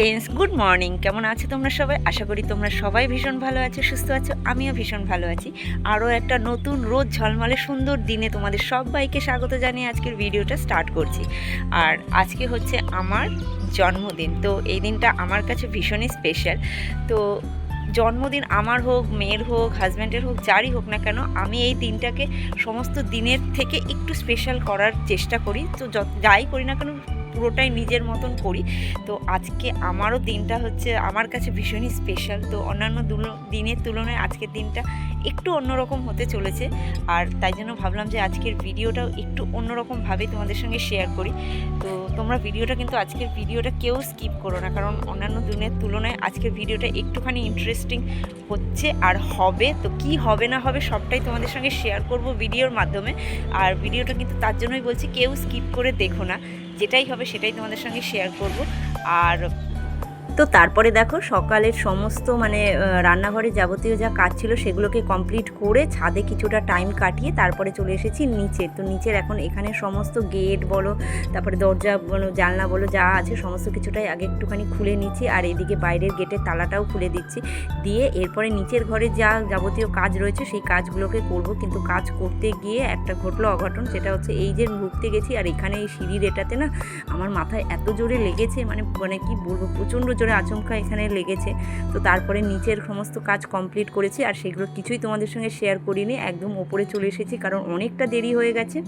Friends good morning কেমন আছো তোমরা সবাই? আশা করি তোমরা সবাই ভীষণ ভালো আছো, সুস্থ আছো, আমিও ভীষণ ভালো আছি। আরও একটা নতুন রোজ ঝলমলে সুন্দর দিনে তোমাদের সবাইকে স্বাগত জানিয়ে আজকের ভিডিওটা স্টার্ট করছি। আর আজকে হচ্ছে আমার জন্মদিন, তো এই দিনটা আমার কাছে ভীষণই স্পেশাল তো জন্মদিন আমার হোক, মেয়ের হোক হাজব্যান্ডের হোক, যারই হোক না কেন, আমি এই দিনটাকে সমস্ত দিনের থেকে একটু স্পেশাল করার চেষ্টা করি। তো যাই করি না কেন পুরোটাই নিজের মতন করি। তো আজকে আমারও দিনটা হচ্ছে, আমার কাছে ভীষণই স্পেশাল তো অন্যান্য দিনের তুলনায় আজকের দিনটা একটু অন্যরকম হতে চলেছে। আর তাই জন্য ভাবলাম যে আজকের ভিডিওটাও একটু অন্যরকমভাবে তোমাদের সঙ্গে শেয়ার করি। তো তোমরা ভিডিওটা কিন্তু আজকের ভিডিওটা কেউ স্কিপ করো না। কারণ অন্যান্য দিনের তুলনায় আজকের ভিডিওটা একটুখানি ইন্টারেস্টিং হচ্ছে আর হবে। তো কি হবে না হবে সবটাই তোমাদের সঙ্গে শেয়ার করব ভিডিওর মাধ্যমে। আর ভিডিওটা কিন্তু তার জন্যই বলছি, কেউ স্কিপ করে দেখো না। যেটাই হবে সেটাই তোমাদের সঙ্গে শেয়ার করব। আর তো তারপরে দেখো সকালের সমস্ত মানে রান্নাঘরে যাবতীয় যা কাজ ছিল সেগুলোকে কমপ্লিট করে ছাদে কিছুটা টাইম কাটিয়ে তারপরে চলে এসেছি নিচে তো নিচের এখন এখানে সমস্ত গেট বলো, তারপরে দরজা বলো, জানলা বলো, যা আছে সমস্ত কিছুটাই আগে একটুখানি খুলে নিচ্ছি আর এদিকে বাইরের গেটের তালাটাও খুলে দিচ্ছি। দিয়ে এরপরে নিচের ঘরে যা যাবতীয় কাজ রয়েছে সেই কাজগুলোকে করব। কিন্তু কাজ করতে গিয়ে একটা ঘটলো অঘটন, সেটা হচ্ছে এই যে ঢুকতে গেছি আর এখানে এই সিঁড়ির এটাতে না আমার মাথায় এত জোরে লেগেছে মানে মানে কি বলব, প্রচণ্ড জোরে আচমকা এখানে লেগেছে। তো তারপরে নিচের সমস্ত কাজ কমপ্লিট করেছি আর সেগুলো কিছুই তোমাদের সঙ্গে শেয়ার করিনি। একদম ওপরে চলে এসেছি কারণ অনেকটা দেরি হয়ে গেছে।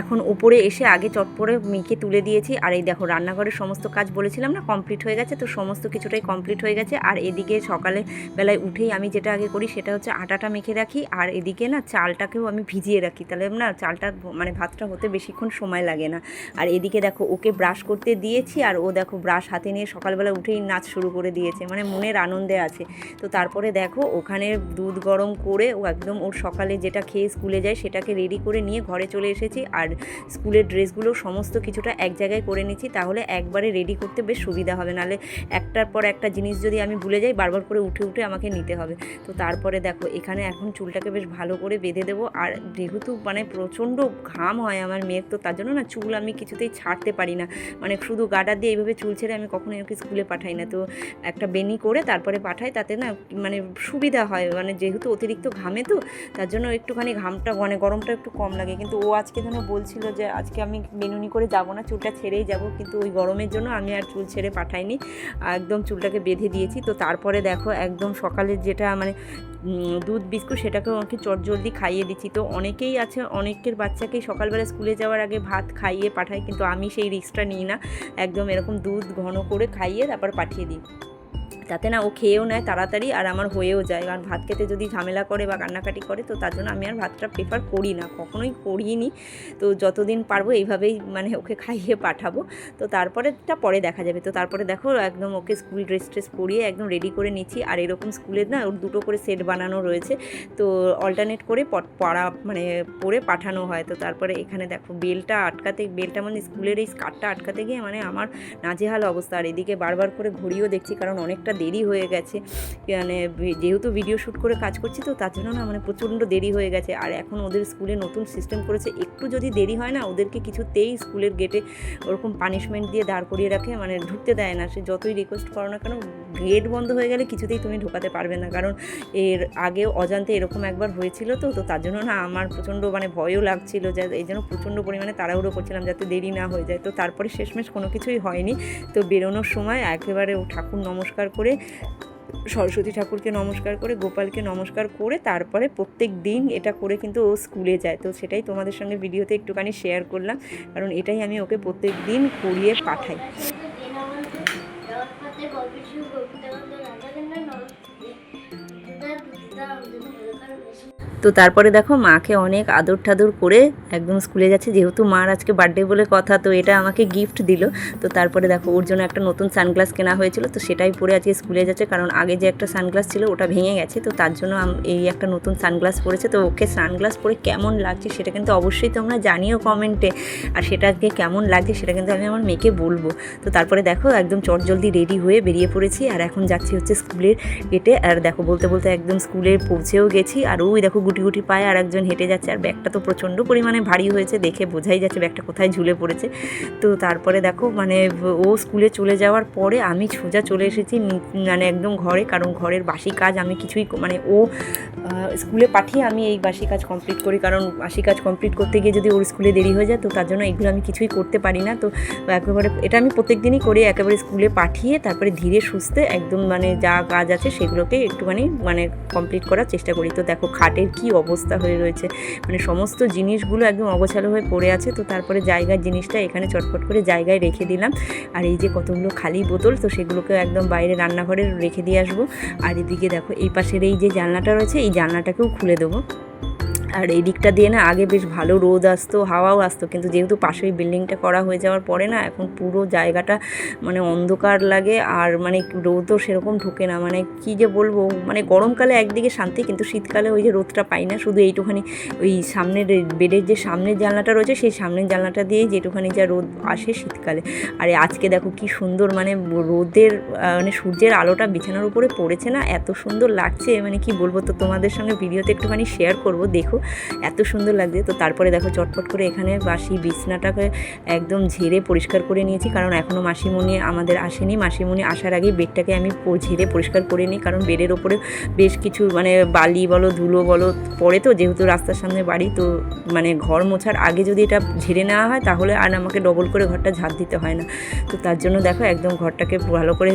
এখন ওপরে এসে আগে চটপরে মেখে তুলে দিয়েছি। আর এই দেখো রান্নাঘরের সমস্ত কাজ বলেছিলাম না কমপ্লিট হয়ে গেছে। তো সমস্ত কিছুটাই কমপ্লিট হয়ে গেছে। আর এদিকে সকালে বেলায় উঠেই আমি যেটা আগে করি সেটা হচ্ছে আটাটা মেখে রাখি। আর এদিকে না চালটাকেও আমি ভিজিয়ে রাখি। তাহলে না চালটা মানে ভাতটা হতে বেশিক্ষণ সময় লাগে না। আর এদিকে দেখো ওকে ব্রাশ করতে দিয়েছি। আর ও দেখো ব্রাশ হাতে নিয়ে সকালবেলা উঠেই নাচ শুরু করে দিয়েছে মানে মনের আনন্দে আছে। তো তারপরে দেখো, ওখানে দুধ গরম করে ও একদম ওর সকালে যেটা খেয়ে স্কুলে যায় সেটাকে রেডি করে নিয়ে ঘরে চলে এসেছি। আর স্কুলের ড্রেসগুলো সমস্ত কিছুটা এক জায়গায় করে নিচ্ছি, তাহলে একবারে রেডি করতে বেশ সুবিধা হবে। নাহলে একটার পর একটা জিনিস যদি আমি ভুলে যাই, বারবার করে উঠে উঠে আমাকে নিতে হবে। তো তারপরে দেখো, এখানে এখন চুলটাকে বেশ ভালো করে বেঁধে দেবো। আর যেহেতু মানে প্রচণ্ড ঘাম হয় আমার মেয়ের, তো তার জন্য না চুল আমি কিছুতেই ছাড়তে পারি না। মানে শুধু গাডার দিয়ে এইভাবে চুল ছেড়ে আমি কখনোই ওকে স্কুলে পাঠাই না। তো একটা বেনি করে তারপরে পাঠাই তাতে না মানে সুবিধা হয়। মানে যেহেতু অতিরিক্ত ঘামে তো, তার জন্য একটুখানি ঘামটা মানে গরমটা একটু কম লাগে। কিন্তু ও আজকে যেন বলছিল যে, আজকে আমি বেনুনি করে যাব না, চুলটা ছেড়েই যাব। কিন্তু ওই গরমের জন্য আমি আর চুল ছেড়ে পাঠাইনি। একদম চুলটাকে বেঁধে দিয়েছি। তো তারপরে দেখো একদম সকালে যেটা মানে দুধ, বিস্কুট সেটাকেও আমাকে চটজলদি খাইয়ে দিচ্ছি। তো অনেকেই আছে, অনেকের বাচ্চাকেই সকালবেলা স্কুলে যাওয়ার আগে ভাত খাইয়ে পাঠায়, কিন্তু আমি সেই রিস্কটা নিই না। একদম এরকম দুধ ঘন করে খাইয়ে তারপর পাঠিয়ে দিই। যাতে না ও খেয়েও নেয় তাড়াতাড়ি আর আমার হয়েও যায়। কারণ ভাত খেতে যদি ঝামেলা করে বা কান্নাকাটি করে, তো তার জন্য আমি আর ভাতটা প্রেফার করি না, কখনোই করিনি। তো যতদিন পারব এইভাবেই মানে ওকে খাইয়ে পাঠাবো। তো তারপরেটা পরে দেখা যাবে। তো তারপরে দেখো একদম ওকে স্কুল ড্রেস ট্রেস পরিয়ে একদম রেডি করে নিচ্ছি। আর এরকম স্কুলের না ওর দুটো করে সেট বানানো রয়েছে। তো অল্টারনেট করে পড়া মানে পরে পাঠানো হয়। তো তারপরে এখানে দেখো বেলটা আটকাতে, বেলটা মানে স্কুলের এই স্কার্টটা আটকাতে গিয়ে মানে আমার নাজেহাল অবস্থা। আর এদিকে বারবার করে ঘড়িও দেখছি কারণ অনেকটা দেরি হয়ে গেছে। মানে যেহেতু ভিডিও শ্যুট করে কাজ করছি তো তার জন্য না মানে প্রচণ্ড দেরি হয়ে গেছে। আর এখন ওদের স্কুলে নতুন সিস্টেম করেছে। একটু যদি দেরি হয় না, ওদেরকে কিছুতেই স্কুলের গেটে ওরকম পানিশমেন্ট দিয়ে দাঁড় করিয়ে রাখে মানে ঢুকতে দেয় না। সে যতই রিকোয়েস্ট করো না কেন গেট বন্ধ হয়ে গেলে কিছুতেই তুমি ঢোকাতে পারবে না। কারণ এর আগেও অজান্তে এরকম একবার হয়েছিল তো তো তার জন্য না আমার প্রচণ্ড মানে ভয়ও লাগছিল যে, এই জন্য প্রচণ্ড পরিমাণে তাড়াহুড়ো করছিলাম যাতে দেরি না হয়ে যায়। তো তারপরে শেষমেশ কোনো কিছুই হয়নি। তো বেরোনোর সময় একেবারে ঠাকুর নমস্কার করে সরস্বতী ঠাকুরকে নমস্কার করে, গোপালকে নমস্কার করে তারপরে প্রত্যেক দিন এটা করে কিন্তু ও স্কুলে যায়। তো সেটাই তোমাদের সঙ্গে ভিডিওতে একটুখানি শেয়ার করলাম। কারণ এটাই আমি ওকে প্রত্যেক দিন করিয়ে পাঠাই। তো তারপরে দেখো মাকে অনেক আদর ঠাদর করে একদম স্কুলে যাচ্ছে। যেহেতু মার আজকে বার্থডে বলে কথা, তো এটা আমাকে গিফট দিল। তো তারপরে দেখো ওর জন্য একটা নতুন সানগ্লাস কেনা হয়েছিল। তো সেটাই পরে আজকে স্কুলে যাচ্ছে, কারণ আগে যে একটা সানগ্লাস ছিল ওটা ভেঙে গেছে। তো তার জন্য এই একটা নতুন সানগ্লাস পরেছে। তো ওকে সানগ্লাস পরে কেমন লাগছে সেটা কিন্তু অবশ্যই তোমরা জানিও কমেন্টে আর সেটাকে কেমন লাগছে সেটা কিন্তু আমি আমার মেয়েকে বলব। তো তারপরে দেখো একদম চটজলদি রেডি হয়ে বেরিয়ে পড়েছি। আর এখন যাচ্ছি হচ্ছে স্কুলের গেটে আর দেখো বলতে বলতে একদম স্কুলে পৌঁছেও গেছি। আর ওই দেখো গুটি গুটি পায়ে আর একজন হেঁটে যাচ্ছে আর ব্যাগটা তো প্রচণ্ড পরিমাণে ভারী হয়েছে, দেখে বোঝাই যাচ্ছে ব্যাগটা কোথায় ঝুলে পড়েছে। তো তারপরে দেখো মানে ও স্কুলে চলে যাওয়ার পরে আমি সোজা চলে এসেছি মানে একদম ঘরে, কারণ ঘরের বাসি কাজ আমি কিছুই মানে ও স্কুলে পাঠিয়ে আমি এই বাসি কাজ কমপ্লিট করি, কারণ বাসি কাজ কমপ্লিট করতে গিয়ে যদি ওর স্কুলে দেরি হয়ে যায়, তো তার জন্য এগুলো আমি কিছুই করতে পারি না। তো একেবারে, এটা আমি প্রত্যেক দিনই করি, একেবারে স্কুলে পাঠিয়ে তারপরে ধীরে সুস্থে একদম মানে যা কাজ আছে সেগুলোকে একটুখানি মানে কমপ্লিট করার চেষ্টা করি। তো দেখো, খাটের অবস্থা হয়ে রয়েছে। মানে সমস্ত জিনিসগুলো একদম অগোছালো হয়ে পড়ে আছে, তো তারপরে জায়গার জিনিসটা এখানে চটপট করে জায়গায় রেখে দিলাম। আর এই যে কতগুলো খালি বোতল, তো সেগুলোকে একদম বাইরে রান্নাঘরে রেখে দিয়ে আসব। আর এদিকে দেখো, এই পাশের এই যে জানলাটা রয়েছে, এই জানলাটাকেও খুলে দেবো। আর এই দিকটা দিয়ে না আগে বেশ ভালো রোদ আসতো, হাওয়াও আসতো, কিন্তু যেহেতু পাশে ওই বিল্ডিংটা করা হয়ে যাওয়ার পরে না এখন পুরো জায়গাটা মানে অন্ধকার লাগে আর মানে রোদও সেরকম ঢোকে না। মানে কি যে বলব মানে গরমকালে একদিকে শান্তি কিন্তু শীতকালে ওই যে রোদটা পাই না। শুধু এইটুখানি ওই সামনের বেডের যে সামনের জানলাটা রয়েছে সেই সামনের জানলাটা দিয়েই যেটুখানি যা রোদ আসে শীতকালে। আর আজকে দেখো কি সুন্দর মানে রোদের মানে সূর্যের আলোটা বিছানার উপরে পড়েছে না, এত সুন্দর লাগছে। মানে কি বলব তো তোমাদের সঙ্গে ভিডিওতে একটুখানি শেয়ার করব, দেখো। এত সুন্দর লাগছে। তো তারপরে দেখো চটপট করে এখানে বাসি বিছনাটাকে একদম ঝেড়ে পরিষ্কার করে নিয়েছি। কারণ এখনও মাসিমণি আমাদের আসেনি। মাসিমণি আসার আগে বেডটাকে আমি ঝেড়ে পরিষ্কার করে নিই। কারণ বেডের ওপরে বেশ কিছু মানে বালি বলো, ধুলো বলো পড়ে তো, যেহেতু রাস্তার সামনে বাড়ি, তো মানে ঘর মোছার আগে যদি এটা ঝেড়ে নেওয়া হয়, তাহলে আর আমাকে ডবল করে ঘরটা ঝাড় দিতে হয় না। তো তার জন্য দেখো একদম ঘরটাকে ভালো করে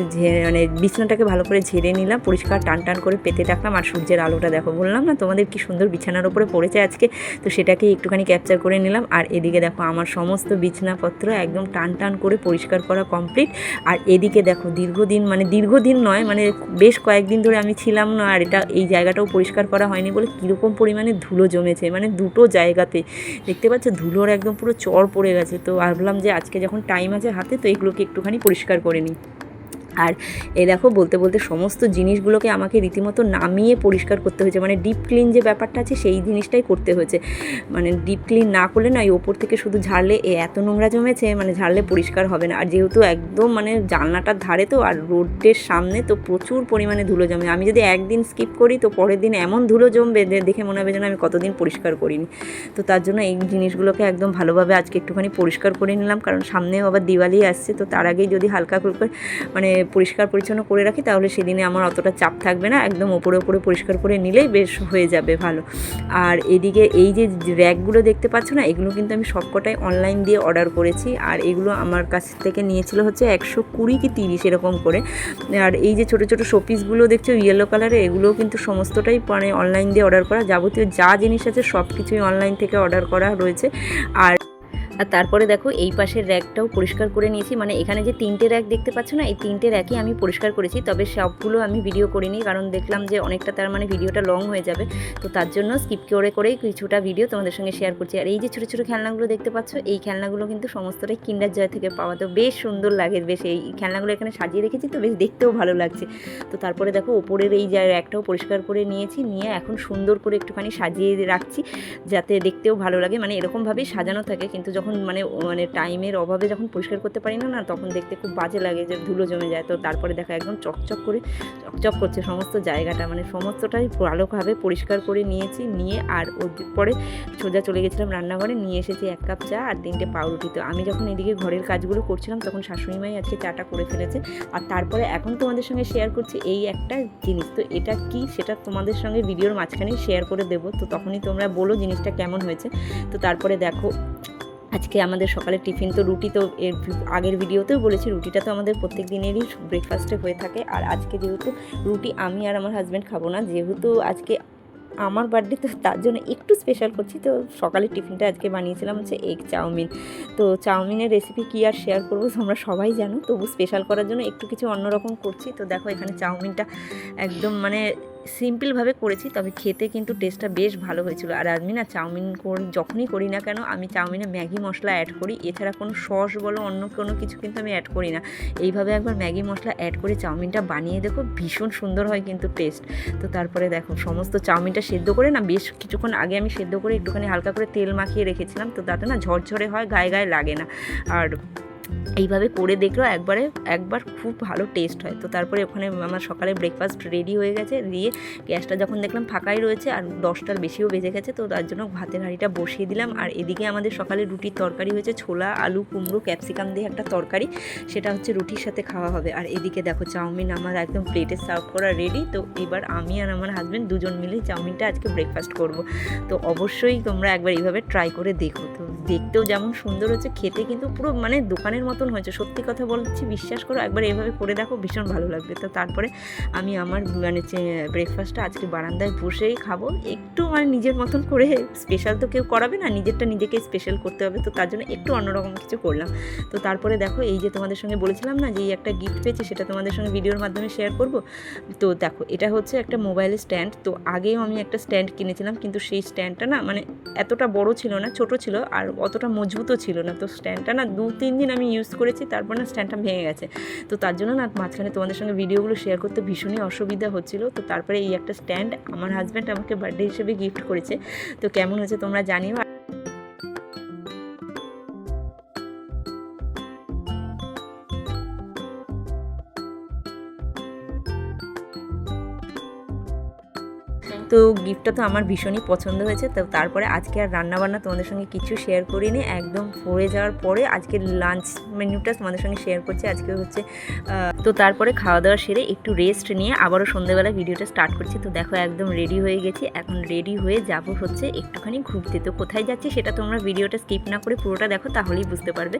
মানে বিছনাটাকে ভালো করে ঝেড়ে নিলাম। পরিষ্কার টান টান করে পেতে রাখলাম আর সূর্যের আলোটা দেখো, বললাম না তোমাদের কি সুন্দর বিছানার উপরে পড়েছে আজকে। তো সেটাকে একটুখানি ক্যাপচার করে নিলাম। আর এদিকে দেখো আমার সমস্ত বিছনাপত্র একদম টান টান করে পরিষ্কার করা কমপ্লিট আর এদিকে দেখো দীর্ঘদিন মানে দীর্ঘদিন নয় মানে বেশ কয়েকদিন ধরে আমি ছিলাম না, আর এটা এই জায়গাটাও পরিষ্কার করা হয়নি বলে কীরকম পরিমাণে ধুলো জমেছে মানে দুটো জায়গাতে। দেখতে পাচ্ছ ধুলোর একদম পুরো চর পড়ে গেছে। তো ভাবলাম যে আজকে যখন টাইম আছে হাতে, তো এগুলোকে একটুখানি পরিষ্কার করে নিই। আর এই দেখো, বলতে বলতে সমস্ত জিনিসগুলোকে আমাকে রীতিমতো নামিয়ে পরিষ্কার করতে হয়েছে। মানে ডিপ ক্লিন যে ব্যাপারটা আছে, সেই জিনিসটাই করতে হয়েছে। মানে ডিপ ক্লিন না করলে না এই ওপর থেকে শুধু ঝাড়লে, এ এত নোংরা জমেছে মানে ঝাড়লে পরিষ্কার হবে না। আর যেহেতু একদম মানে জানলাটার ধারে তো, আর রোডের সামনে তো প্রচুর পরিমাণে ধুলো জমে। আমি যদি একদিন স্কিপ করি, তো পরের দিন এমন ধুলো জমবে দেখে মনে হবে যেন আমি কতদিন পরিষ্কার করিনি। তো তার জন্য এই জিনিসগুলোকে একদম ভালোভাবে আজকে একটুখানি পরিষ্কার করে নিলাম। কারণ সামনেও আবার দিওয়ালি আসছে, তো তার আগেই যদি হালকা করে মানে পরিষ্কার পরিচ্ছন্ন করে রাখি, তাহলে সেদিনে আমার অতটা চাপ থাকবে না। একদম ওপরে ওপরে পরিষ্কার করে নিলেই বেশ হয়ে যাবে ভালো। আর এদিকে এই যে র্যাকগুলো দেখতে পাচ্ছ না, এগুলো কিন্তু আমি সবকটাই অনলাইন দিয়ে অর্ডার করেছি। আর এগুলো আমার কাছ থেকে নিয়েছিল হচ্ছে একশো কুড়ি কি তিরিশ এরকম করে। আর এই যে ছোটো ছোটো শোপিসগুলো দেখছ ইয়েলো কালারে এগুলোও কিন্তু সমস্তটাই মানে অনলাইন দিয়ে অর্ডার করা। যাবতীয় যা জিনিস আছে সব কিছুই অনলাইন থেকে অর্ডার করা রয়েছে। আর আর তারপরে দেখো এই পাশের র্যাকটাও পরিষ্কার করে নিয়েছি। মানে এখানে যে তিনটে র্যাক দেখতে পাচ্ছ না, এই তিনটে র্যাকই আমি পরিষ্কার করেছি। তবে সবগুলো আমি ভিডিও করিনি, কারণ দেখলাম যে অনেকটা তার মানে ভিডিওটা লং হয়ে যাবে। তো তার জন্য স্কিপ করে করেই কিছুটা ভিডিও তোমাদের সঙ্গে শেয়ার করছি। আর এই যে ছোটো ছোটো খেলনাগুলো দেখতে পাচ্ছ, এই খেলনাগুলো কিন্তু সমস্তটাই কিন্ডার জয় থেকে পাওয়া। তো বেশ সুন্দর লাগে, বেশ এই খেলনাগুলো এখানে সাজিয়ে রেখেছি তো বেশ দেখতেও ভালো লাগছে। তো তারপরে দেখো ওপরের এই যা র্যাকটাও পরিষ্কার করে নিয়েছি, নিয়ে এখন সুন্দর করে একটুখানি সাজিয়ে রাখছি, যাতে দেখতেও ভালো লাগে। মানে এরকমভাবেই সাজানো থাকে, কিন্তু যখন মানে মানে টাইমের অভাবে যখন পরিষ্কার করতে পারি না না, তখন দেখতে খুব বাজে লাগে যে ধুলো জমে যায়। তো তারপরে দেখা একদম চকচক করে, চকচক করছে সমস্ত জায়গাটা। মানে সমস্তটাই ভালোভাবে পরিষ্কার করে নিয়েছি, নিয়ে আর ওর পরে সোজা চলে গেছিলাম রান্নাঘরে, নিয়ে এসেছি এক কাপ চা আর তিনটে পাউরুটি। তো আমি যখন এদিকে ঘরের কাজগুলো করছিলাম, তখন শাশুড়ি মাই আজকে চাটা করে ফেলেছে। আর তারপরে এখন তোমাদের সঙ্গে শেয়ার করছি এই একটা জিনিস। তো এটা কি সেটা তোমাদের সঙ্গে ভিডিওর মাঝখানেই শেয়ার করে দেবো। তো তখনই তোমরা বলো জিনিসটা কেমন হয়েছে। তো তারপরে দেখো আজকে আমাদের সকালের টিফিন তো রুটি তো এর আগের ভিডিওতেও বলেছি, রুটিটা তো আমাদের প্রত্যেক দিনেরই ব্রেকফাস্টে হয়ে থাকে। আর আজকে যেহেতু রুটি আমি আর আমার হাজব্যান্ড খাব না, যেহেতু আজকে আমার বার্থডে তো তার জন্য একটু স্পেশাল করছি, তো সকালের টিফিনটা আজকে বানিয়েছিলাম হচ্ছে এগ চাউমিন। তো চাউমিনের রেসিপি কী আর শেয়ার করব তোমরা সবাই জানো, তবু স্পেশাল করার জন্য একটু কিছু অন্যরকম করছি। তো দেখো এখানে চাউমিনটা একদম মানে সিম্পলভাবে করেছি, তবে খেতে কিন্তু টেস্টটা বেশ ভালো হয়েছিল। আর আমি না চাউমিন করি, যখনই করি না কেন, আমি চাউমিনে ম্যাগি মশলা অ্যাড করি। এছাড়া কোনো সস বলো, অন্য কোনো কিছু কিন্তু আমি অ্যাড করি না। এইভাবে একবার ম্যাগি মশলা অ্যাড করে চাউমিনটা বানিয়ে দেখো, ভীষণ সুন্দর হয় কিন্তু টেস্ট তো তারপরে দেখো, সমস্ত চাউমিনটা সেদ্ধ করে না, বেশ কিছুক্ষণ আগে আমি সেদ্ধ করে একটুখানি হালকা করে তেল মাখিয়ে রেখেছিলাম। তো তাতে না ঝরঝরে হয়, গায়ে গায়ে লাগে না। আর এইভাবে করে দেখল, একবারে, একবার খুব ভালো টেস্ট হয়। তো তারপরে ওখানে আমার সকালে ব্রেকফাস্ট রেডি হয়ে গেছে, দিয়ে গ্যাসটা যখন দেখলাম ফাঁকাই রয়েছে আর দশটার বেশিও বেজে গেছে, তো তার জন্য ভাতের হাঁড়িটা বসিয়ে দিলাম। আর এদিকে আমাদের সকালে রুটির তরকারি হয়েছে, ছোলা, আলু, কুমড়ো ক্যাপসিকাম দিয়ে একটা তরকারি, সেটা হচ্ছে রুটির সাথে খাওয়া হবে। আর এদিকে দেখো চাউমিন আমার একদম প্লেটে সার্ভ করা রেডি তো এবার আমি আর আমার হাজব্যান্ড দুজন মিলেই চাউমিনটা আজকে ব্রেকফাস্ট করব। তো অবশ্যই তোমরা একবার এইভাবে ট্রাই করে দেখো। তো দেখতেও যেমন সুন্দর হচ্ছে, খেতে কিন্তু পুরো মানে দোকানের মতন হয়েছে। সত্যি কথা বলছি, বিশ্বাস করো, একবার এভাবে করে দেখো, ভীষণ ভালো লাগবে। তো তারপরে আমি আমার মানে ব্রেকফাস্টটা আজকে বারান্দায় বসেই খাব। একটু মানে নিজের মতন করে স্পেশাল তো কেউ করাবে না, নিজেরটা নিজেকে স্পেশাল করতে হবে। তো তার জন্য একটু অন্যরকম কিছু করলাম। তো তারপরে দেখো, এই যে তোমাদের সঙ্গে বলেছিলাম না যে এই একটা গিফট পেয়েছি, সেটা তোমাদের সঙ্গে ভিডিওর মাধ্যমে শেয়ার করব। তো দেখো, এটা হচ্ছে একটা মোবাইল স্ট্যান্ড তো আগেও আমি একটা স্ট্যান্ড কিনেছিলাম, কিন্তু সেই স্ট্যান্ডটা না মানে এতটা বড় ছিল না, ছোট ছিল, আর অতটা মজবুতও ছিল না। তো স্ট্যান্ডটা না দু তিন দিন আমি ইউজ করেছি, তারপর না স্ট্যান্ডটা ভেঙে গেছে। তো তার জন্য না মাঝখানে তোমাদের সঙ্গে ভিডিওগুলো শেয়ার করতে ভীষণই অসুবিধা হচ্ছিল। তো তারপরে এই একটা স্ট্যান্ড আমার হাজব্যান্ড আমাকে বার্থডে হিসেবে গিফট করেছে। তো কেমন হয়েছে তোমরা জানিও। তো গিফটটা তো আমার ভীষণই পছন্দ হয়েছে। তো তারপরে আজকে আর রান্নাবান্না তোমাদের সঙ্গে কিছু শেয়ার করিনি। একদম পড়ে যাওয়ার পরে আজকে লাঞ্চ মেনুটা তোমাদের সঙ্গে শেয়ার করছি। আজকে হচ্ছে তো তারপরে খাওয়া দাওয়া সেরে একটু রেস্ট নিয়ে আবারও সন্ধ্যেবেলা ভিডিওটা স্টার্ট করছি। তো দেখো একদম রেডি হয়ে গেছি। এখন রেডি হয়ে যাব হচ্ছে একটুখানি ঘুরতে। তো কোথায় যাচ্ছি সেটা তোমরা ভিডিওটা স্কিপ না করে পুরোটা দেখো, তাহলেই বুঝতে পারবে।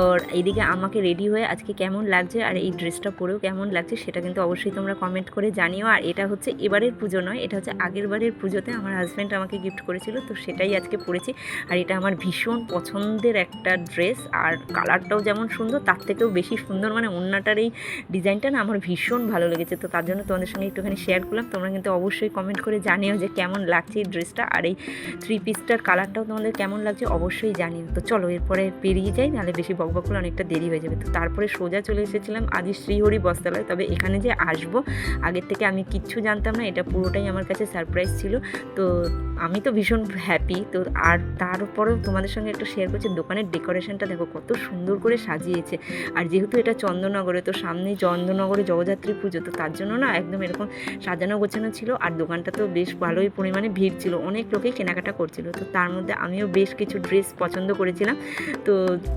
আর এইদিকে আমাকে রেডি হয়ে আজকে কেমন লাগছে আর এই ড্রেসটা পরেও কেমন লাগছে সেটা কিন্তু অবশ্যই তোমরা কমেন্ট করে জানিও। আর এটা হচ্ছে এবারের পুজো নয়, এটা হচ্ছে আগের বারের পুজোতে আমার হাজব্যান্ড আমাকে গিফট করেছিল, তো সেটাই আজকে পরেছি। আর এটা আমার ভীষণ পছন্দের একটা ড্রেস আর কালারটাও যেমন সুন্দর, তার থেকেও বেশি সুন্দর। মানে অন্যটার এই ডিজাইনটা না আমার ভীষণ ভালো লেগেছে, তো তার জন্য তোমাদের সঙ্গে একটুখানি শেয়ার করলাম। তোমরা কিন্তু অবশ্যই কমেন্ট করে জানিও যে কেমন লাগছে এই ড্রেসটা আর এই থ্রি পিসটার কালারটাও তোমাদের কেমন লাগছে অবশ্যই জানিও। তো চলো, এরপরে পেরিয়ে যাই, নাহলে বেশি বকবক করলে অনেকটা দেরি হয়ে যাবে। তো তারপরে সোজা চলে এসেছিলাম আদি শ্রীহরি বস্ত্রালয় তবে এখানে যে আসব, আগের থেকে আমি কিচ্ছু জানতাম না, এটা পুরোটাই আমার কাছে সারপ্রাইজ ছিল। তো আমি তো ভীষণ হ্যাপি তো আর তার উপরেও তোমাদের সঙ্গে একটু শেয়ার করছি, দোকানের ডেকোরেশনটা দেখো কত সুন্দর করে সাজিয়েছে। আর যেহেতু এটা চন্দননগরে, তো সামনেই চন্দননগরে জগদ্ধাত্রী পুজো, তো তার জন্য না একদম এরকম সাজানো গোছানো ছিল। আর দোকানটা তো বেশ ভালোই পরিমাণে ভিড় ছিল, অনেক লোকেই কেনাকাটা করছিল। তো তার মধ্যে আমিও বেশ কিছু ড্রেস পছন্দ করেছিলাম। তো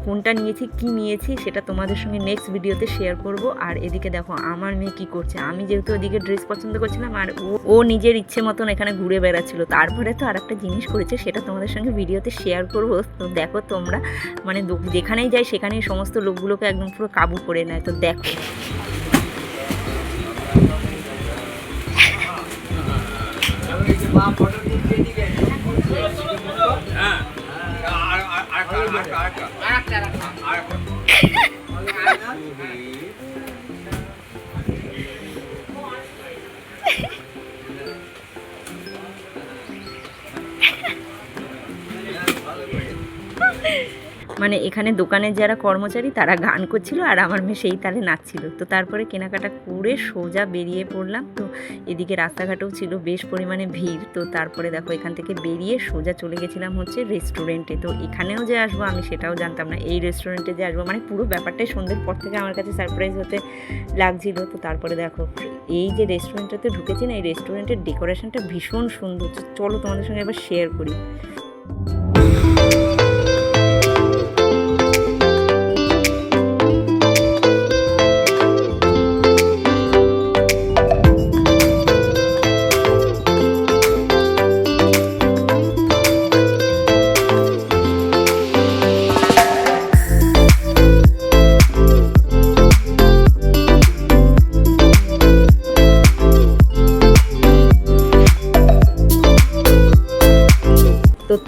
কোনটা নিয়েছি, কি নিয়েছি, সেটা তোমাদের সঙ্গে নেক্সট ভিডিওতে শেয়ার করব। আর এদিকে দেখো, আমার মেয়ে কি করছে? আমি যেহেতু ওদিকে ড্রেস পছন্দ করছিলাম, আর ও নিজের ইচ্ছে মতন এখানে ঘুরে বেড়াচ্ছিল তারপরে তো আর একটা জিনিস করেছে সেটা তোমাদের সঙ্গে ভিডিওতে শেয়ার করব তো দেখো তোমরা মানে যেখানেই যাই সেখানেই সমস্ত লোকগুলোকে একদম পুরো কাবু করে নেয় তো দেখো মানে এখানে দোকানের যারা কর্মচারী তারা গান করছিল আর আমার মেয়ে সেই তালে নাচছিল। তো তারপরে কেনাকাটা করে সোজা বেরিয়ে পড়লাম। তো এদিকে রাস্তাঘাটেও ছিল বেশ পরিমাণে ভিড়। তো তারপরে দেখো এখান থেকে বেরিয়ে সোজা চলে গেছিলাম হচ্ছে রেস্টুরেন্টে। তো এখানেও যে আসব আমি সেটাও জানতাম না। এই রেস্টুরেন্টে যে আসব মানে পুরো ব্যাপারটাই সন্ধ্যের পর থেকে আমার কাছে সারপ্রাইজ হতে লাগছিল। তো তারপরে দেখো এই যে রেস্টুরেন্টটাতে ঢুকেছি না, এই রেস্টুরেন্টের ডেকোরেশনটা ভীষণ সুন্দর। চলো তোমাদের সঙ্গে এবার শেয়ার করি।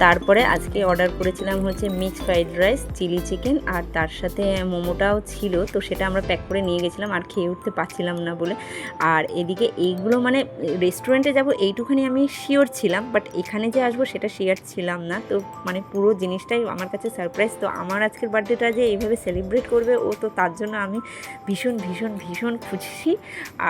তারপরে আজকে অর্ডার করেছিলাম হচ্ছে mix fried rice chilli chicken আর তার সাথে মোমোটাও ছিল, তো সেটা আমরা প্যাক করে নিয়ে গেছিলাম আর খেয়ে উঠতে পারছিলাম না বলে। আর এদিকে এইগুলো মানে রেস্টুরেন্টে যাব এইটুখানি আমি শিওর ছিলাম বাট এখানে যে আসব সেটা শিওর ছিলাম না। তো মানে পুরো জিনিসটাই আমার কাছে সারপ্রাইজ তো আমার আজকের বার্থডেটা যে এইভাবে সেলিব্রেট করবে ও, তো তার জন্য আমি ভীষণ ভীষণ ভীষণ খুশি।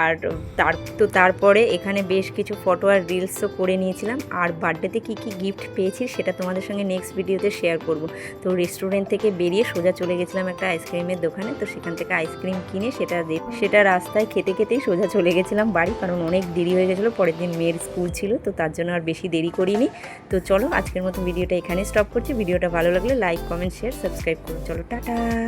আর তার, তো তারপরে এখানে বেশ কিছু ফটো আর রিলসও করে নিয়েছিলাম। আর বার্থডেতে কী কী গিফট পেয়েছি সেটা তোমাদের সঙ্গে নেক্সট ভিডিওতে শেয়ার করব। তো রেস্টুরেন্ট থেকে বেরিয়ে সোজা চলে গেছিলাম একটা আইসক্রিমের দোকানে, তো সেখান থেকে আইসক্রিম কিনে সেটা সেটা রাস্তায় খেতে খেতেই সোজা চলে গেছিলাম বাড়ি, কারণ অনেক দেরি হয়ে গেছিল, পরের দিন মেয়ের স্কুল ছিল, তো তার জন্য আর বেশি দেরি করিনি। তো চলো আজকের মতো ভিডিওটা এখানে স্টপ করছি। ভিডিওটা ভালো লাগলে লাইক কমেন্ট শেয়ার সাবস্ক্রাইব করুন চলো, টাটা!